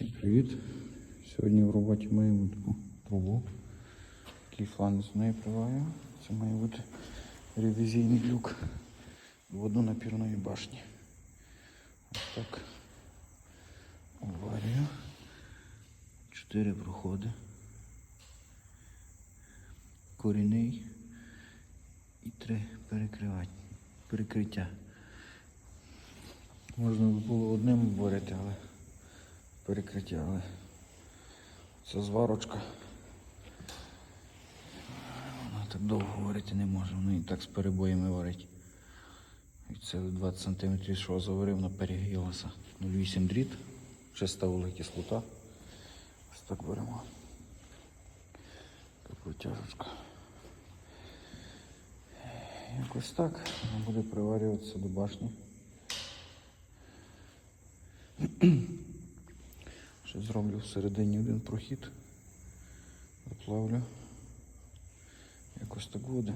Всім привіт! Сьогодні в роботі маємо таку трубу. Такий фланець з неї приваю. Це має бути ревізійний люк водонапірної башні. Ось так. Оварію. Чотири проходи. Корінний і три перекриття. Можна було одним варити, але перекриття, але це зварочка. Вона так довго варити не може, вона і так з перебоями варить. І це 20 см, що заварив, вона перегрілася. 0,8 дріт, чиста вуглекислота. Ось так беремо. Така протяжечка. Якось так вона буде приварюватися до башні. Ще зроблю всередині один прохід. Заплавлю. Якось так буде.